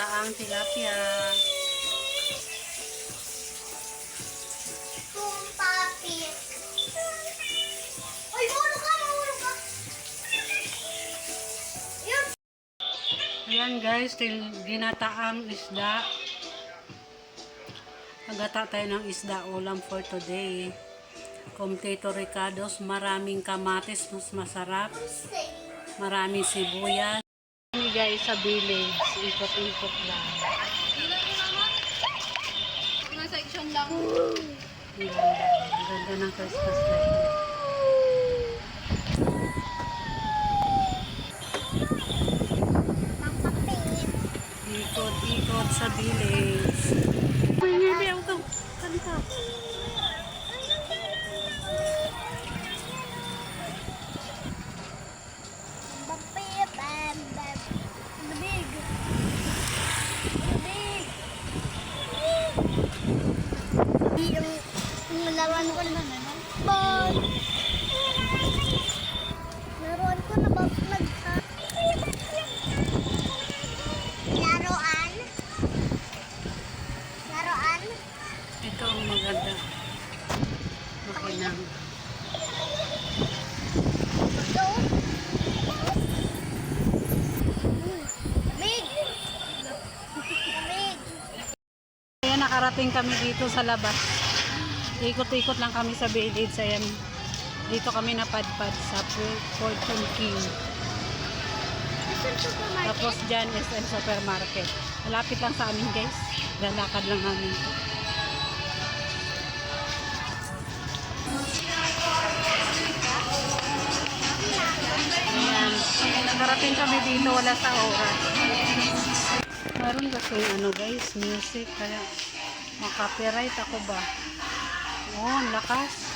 ginataang tilapia. Ayan guys, til ginataang isda. Nagata tayo ng isda ulam for today. Potato ricados, maraming kamatis, mas masarap. Maraming sibuyas. Guys sa village, ikot-ikot lang. Mga section lang. Ang ganda, ang ganda ng Christmas light. Ikot-ikot sa village. Uy, hindi ako. Kanta. Laruan ko naman, ano? Ball. Laruan ko na ba nag Laruan? Laruan? Ito ang maganda. Okay lang. Ito? Nakarating kami dito sa labas. Ikot-ikot lang kami sa village. Ayan. Dito kami napadpad sa Fortune King. Tapos dyan SM Supermarket. Malapit lang sa amin guys. Lalakad lang namin. Ayan. Nakarating kami dito. Wala sa oras. Meron kasi ano guys, music. Kaya makapiright ako ba? Ang lakas.